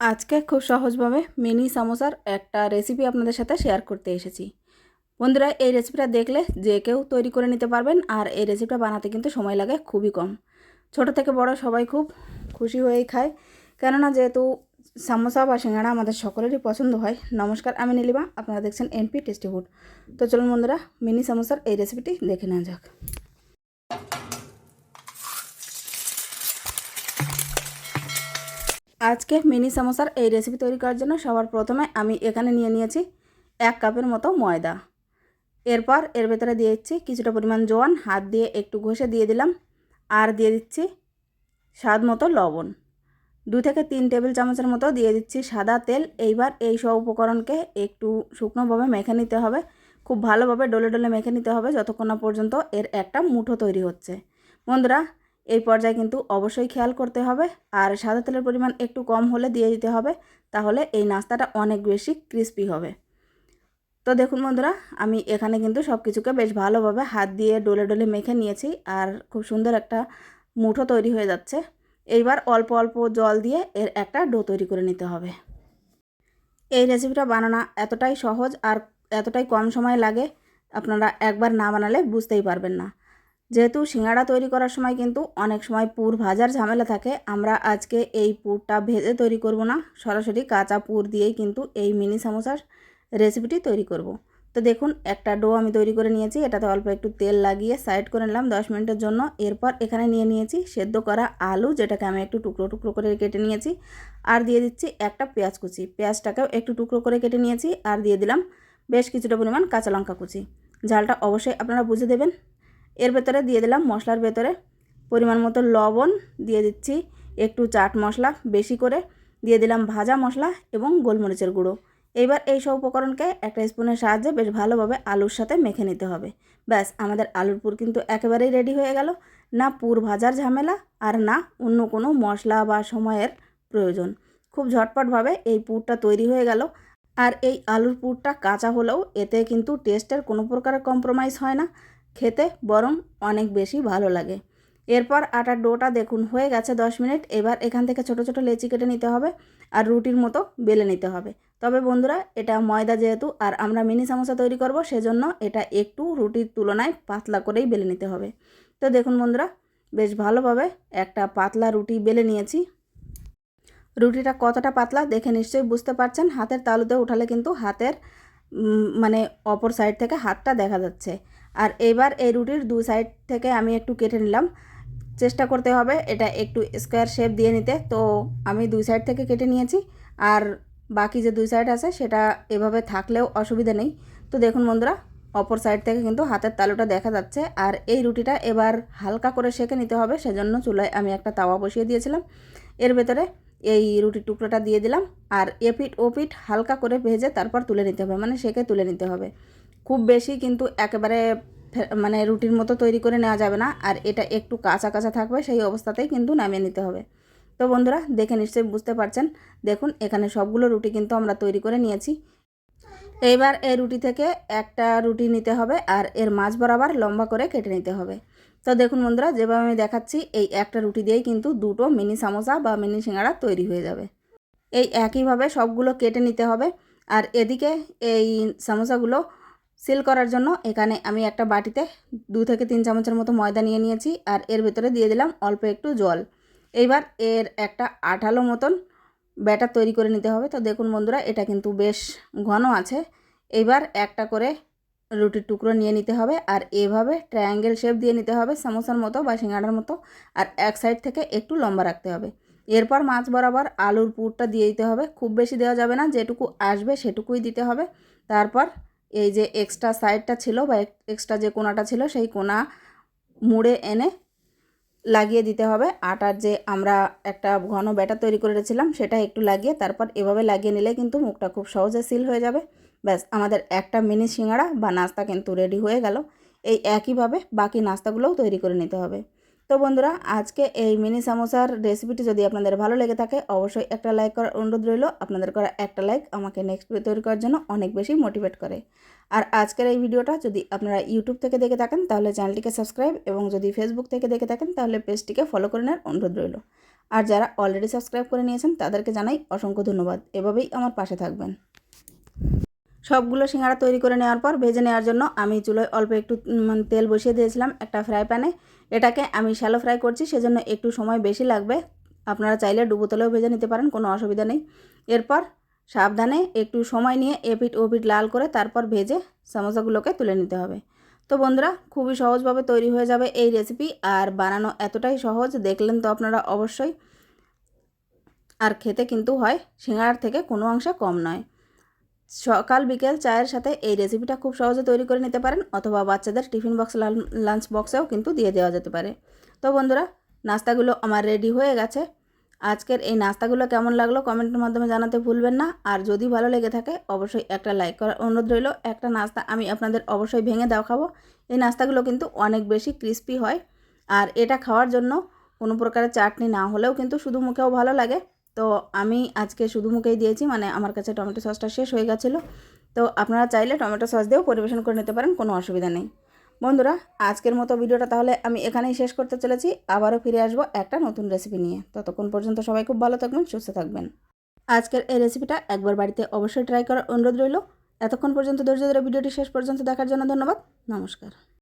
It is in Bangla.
আজকে খুব সহজভাবে মিনি সামোসার একটা রেসিপি আপনাদের সাথে শেয়ার করতে এসেছি। বন্ধুরা, এই রেসিপিটা দেখলে যে কেউ তৈরি করে নিতে পারবেন আর এই রেসিপিটা বানাতে কিন্তু সময় লাগে খুবই কম। ছোট থেকে বড় সবাই খুব খুশি হয়েই খায়। কেননা যেহেতু সামোসা বা সিঙ্গাড়া আমাদের সকলেরই পছন্দ হয়, নমস্কার, আমি নীলিমা, আপনারা দেখছেন এনপি টেস্টি ফুড তো চলুন বন্ধুরা, মিনি সামোসার এই রেসিপিটি দেখে নেওয়া যাক। আজকে মিনি সামোসার এই রেসিপি তৈরি করার জন্য সবার প্রথমে আমি এখানে নিয়ে নিয়েছি এক কাপের মতো ময়দা। এরপর এর ভেতরে দিয়ে দিচ্ছি কিছুটা পরিমাণ জোয়ান, হাত দিয়ে একটু ঘষে দিয়ে দিলাম। আর দিয়ে দিচ্ছি স্বাদ মতো লবণ। দু থেকে তিন টেবিল চামচের মতো দিয়ে দিচ্ছি সাদা তেল। এইবার এই সব উপকরণকে একটু শুকনোভাবে মেখে নিতে হবে। খুব ভালোভাবে ডলে ডলে মেখে নিতে হবে যতক্ষণ না পর্যন্ত এর একটা মুঠো তৈরি হচ্ছে। বন্ধুরা এই পর্যায়ে কিন্তু অবশ্যই খেয়াল করতে হবে। আর সাদা তেলের পরিমাণ একটু কম হলে দিয়ে দিতে হবে, তাহলে এই নাস্তাটা অনেক বেশি ক্রিস্পি হবে। তো দেখুন বন্ধুরা, আমি এখানে কিন্তু সব কিছুকে বেশ ভালোভাবে হাত দিয়ে ডলে ডলে মেখে নিয়েছি আর খুব সুন্দর একটা মুঠো তৈরি হয়ে যাচ্ছে। এইবার অল্প অল্প জল দিয়ে এর একটা ডো তৈরি করে নিতে হবে। এই রেসিপিটা বানানো এতটাই সহজ আর এতটাই কম সময় লাগে, আপনারা একবার না বানালে বুঝতেই পারবেন না। যেহেতু সিঙ্গাড়া তৈরি করার সময় কিন্তু অনেক সময় পুর ভাজার ঝামেলা থাকে, আমরা আজকে এই পুরটা ভেজে তৈরি করব না। সরাসরি কাঁচা পুর দিয়েই কিন্তু এই মিনি সামোসার রেসিপিটি তৈরি করব। তো দেখুন, একটা ডো আমি তৈরি করে নিয়েছি, এটাতে অল্প একটু তেল লাগিয়ে সাইড করে নিলাম দশ মিনিটের জন্য। এরপর এখানে নিয়ে নিয়েছি সেদ্ধ করা আলু, যেটাকে আমি একটু টুকরো টুকরো করে কেটে নিয়েছি। আর দিয়ে দিচ্ছি একটা পেঁয়াজ কুচি। পেঁয়াজটাকেও একটু টুকরো করে কেটে নিয়েছি, আর দিয়ে দিলাম বেশ কিছুটা পরিমাণ কাঁচা লঙ্কা কুচি। ঝালটা অবশ্যই আপনারা বুঝে দেবেন। এর ভেতরে দিয়ে দিলাম মশলার ভেতরে পরিমাণ মতো লবণ দিয়ে দিচ্ছি একটু চাট মশলা বেশি করে। দিয়ে দিলাম ভাজা মশলা এবং গোলমরিচের গুঁড়ো। এইবার এই সব উপকরণকে একটা স্পুনের সাহায্যে বেশ ভালোভাবে আলুর সাথে মেখে নিতে হবে। ব্যাস, আমাদের আলুর পুর কিন্তু একেবারেই রেডি হয়ে গেল। না পুর ভাজার ঝামেলা আর না অন্য কোনো মশলা বা সময়ের প্রয়োজন। খুব ঝটপটভাবে এই পুরটা তৈরি হয়ে গেল। আর এই আলুর পুরটা কাঁচা হলেও এতে কিন্তু টেস্টের কোনো প্রকারের কম্প্রোমাইজ হয় না। খেতে বরং অনেক বেশি ভালো লাগে। এরপর আটার ডোটা দেখুন, হয়ে গেছে দশ মিনিট। এবার এখান থেকে ছোট ছোট লেচি কেটে নিতে হবে আর রুটির মতো বেলে নিতে হবে। তবে বন্ধুরা, এটা ময়দা যেহেতু আর আমরা মিনি সামোসা তৈরি করব, সেজন্য এটা একটু রুটির তুলনায় পাতলা করেই বেলে নিতে হবে। তো দেখুন বন্ধুরা, বেশ ভালোভাবে একটা পাতলা রুটি বেলে নিয়েছি। রুটিটা কতটা পাতলা দেখে নিশ্চয়ই বুঝতে পারছেন। হাতের তালুতে উঠালে কিন্তু হাতের মানে অপর সাইড থেকে হাতটা দেখা যাচ্ছে। আর এবার এই রুটির দু সাইড থেকে আমি একটু কেটে নিলাম। চেষ্টা করতে হবে এটা একটু স্কোয়ার শেপ দিয়ে নিতে। তো আমি দুই সাইড থেকে কেটে নিয়েছি আর বাকি যে দুই সাইড আছে সেটা এভাবে থাকলেও অসুবিধা নেই। তো দেখুন বন্ধুরা, অপর সাইড থেকে কিন্তু হাতের তালুটা দেখা যাচ্ছে। আর এই রুটিটা এবার হালকা করে সেঁকে নিতে হবে, সেজন্য চুলায় আমি একটা তাওয়া বসিয়ে দিয়েছিলাম। এর ভেতরে এই রুটির টুকরোটা দিয়ে দিলাম। আর এপিট ওপিট হালকা করে ভেজে তারপর তুলে নিতে হবে মানে সেকে তুলে নিতে হবে। খুব বেশি কিন্তু একেবারে মানে রুটির মতো তৈরি করে নেওয়া যাবে না। আর এটা একটু কাঁচা কাঁচা থাকবে, সেই অবস্থাতেই কিন্তু নামিয়ে নিতে হবে। তো বন্ধুরা, দেখে নিশ্চয়ই বুঝতে পারছেন। দেখুন, এখানে সবগুলো রুটি কিন্তু আমরা তৈরি করে নিয়েছি। এইবার এই রুটি থেকে একটা রুটি নিতে হবে আর এর মাছ বরাবর লম্বা করে কেটে নিতে হবে। তো দেখুন বন্ধুরা, যেভাবে আমি দেখাচ্ছি, এই একটা রুটি দিয়েই কিন্তু দুটো মিনি সামোসা বা মিনি সিঙ্গাড়া তৈরি হয়ে যাবে। এই একইভাবে সবগুলো কেটে নিতে হবে। আর এদিকে এই সামোসাগুলো সিল করার জন্য এখানে আমি একটা বাটিতে দু থেকে তিন চামচের মতো ময়দা নিয়ে নিয়েছি আর এর ভেতরে দিয়ে দিলাম অল্প একটু জল। এইবার এর একটা আঠালো মতন ব্যাটার তৈরি করে নিতে হবে। তো দেখুন বন্ধুরা, এটা কিন্তু বেশ ঘন আছে। এইবার একটা করে রুটির টুকরো নিয়ে নিতে হবে আর এভাবে ট্রায়াঙ্গেল শেপ দিয়ে নিতে হবে সামোসার মতো বা সিঙ্গাড়ার মতো আর এক সাইড থেকে একটু লম্বা রাখতে হবে। এরপর মাছ বরাবর আলুর পুরটা দিয়ে দিতে হবে। খুব বেশি দেওয়া যাবে না, যেটুকু আসবে সেটুকুই দিতে হবে। তারপর এই যে এক্সট্রা সাইডটা ছিল বা এক্সট্রা যে কোনাটা ছিল সেই কোনা মুড়ে এনে লাগিয়ে দিতে হবে। আটার যে আমরা একটা ঘন ব্যাটার তৈরি করে রেছিলাম সেটা একটু লাগিয়ে তারপর এভাবে লাগিয়ে নিলে কিন্তু মুখটা খুব সহজে সিল হয়ে যাবে। ব্যাস, আমাদের একটা মিনি সিঙ্গাড়া বা নাস্তা কিন্তু রেডি হয়ে গেল। এই একইভাবে বাকি নাস্তাগুলোও তৈরি করে নিতে হবে। তো বন্ধুরা, আজকে এই মিনি সামোসার রেসিপিটি যদি আপনাদের ভালো লেগে থাকে, অবশ্যই একটা লাইক করার অনুরোধ রইল। আপনাদের করা একটা লাইক আমাকে নেক্সট ভিডিও তৈরি করার জন্য অনেক বেশি মোটিভেট করে। আর আজকের এই ভিডিওটা যদি আপনারা ইউটিউব থেকে দেখে থাকেন, তাহলে চ্যানেলটিকে সাবস্ক্রাইব এবং যদি ফেসবুক থেকে দেখে থাকেন, তাহলে পেজটিকে ফলো করে নেওয়ার অনুরোধ রইল। আর যারা অলরেডি সাবস্ক্রাইব করে নিয়েছেন, তাদেরকে জানাই অসংখ্য ধন্যবাদ। এভাবেই আমার পাশে থাকবেন। সবগুলো সিঙ্গারা তৈরি করে নেওয়ার পর ভেজে নেওয়ার জন্য আমি চুলোয় অল্প একটু তেল বসিয়ে দিয়েছিলাম একটা ফ্রাই প্যানে। এটাকে আমি শ্যালো ফ্রাই করছি, সেজন্য একটু সময় বেশি লাগবে। আপনারা চাইলে ডুবো তেলেও ভেজে নিতে পারেন, কোনো অসুবিধা নেই। এরপর সাবধানে একটু সময় নিয়ে এপিট ওপিট লাল করে তারপর ভেজে সমোসাগুলোকে তুলে নিতে হবে। তো বন্ধুরা, খুবই সহজভাবে তৈরি হয়ে যাবে এই রেসিপি আর বানানো এতটাই সহজ, দেখলেন তো আপনারা অবশ্যই। আর খেতে কিন্তু হয়, সিঙ্গারার থেকে কোনো অংশে কম নয়। সকাল বিকেল চায়ের সাথে এই রেসিপিটা খুব সহজে তৈরি করে নিতে পারেন অথবা বাচ্চাদের টিফিন বক্স লাঞ্চ বক্সেও কিন্তু দিয়ে দেওয়া যেতে পারে। তো বন্ধুরা, নাস্তাগুলো আমার রেডি হয়ে গেছে। আজকের এই নাস্তাগুলো কেমন লাগল কমেন্টের মাধ্যমে জানাতে ভুলবেন না। আর যদি ভালো লেগে থাকে, অবশ্যই একটা লাইক করার অনুরোধ রইল। একটা নাস্তা আমি আপনাদের অবশ্যই ভেঙে দেখাবো এই নাস্তাগুলো কিন্তু অনেক বেশি ক্রিস্পি হয়। আর এটা খাওয়ার জন্য কোনো প্রকারের চাটনি না হলেও কিন্তু শুধু মুখেও ভালো লাগে। তো আমি আজকে শুধু মুখেই দিয়েছি মানে আমার কাছে টমেটো সসটা শেষ হয়ে গেছিল। তো আপনারা চাইলে টমেটো সস দিয়েও পরিবেশন করে নিতে পারেন, কোনো অসুবিধা নেই। বন্ধুরা, আজকের মতো ভিডিওটা তাহলে আমি এখানেই শেষ করতে চলেছি। আবারও ফিরে আসব একটা নতুন রেসিপি নিয়ে। ততক্ষণ পর্যন্ত সবাই খুব ভালো থাকবেন, সুস্থ থাকবেন। আজকের এই রেসিপিটা একবার বাড়িতে অবশ্যই ট্রাই করার অনুরোধ রইল। এতক্ষণ পর্যন্ত ধৈর্য ধরে ভিডিওটি শেষ পর্যন্ত দেখার জন্য ধন্যবাদ। নমস্কার।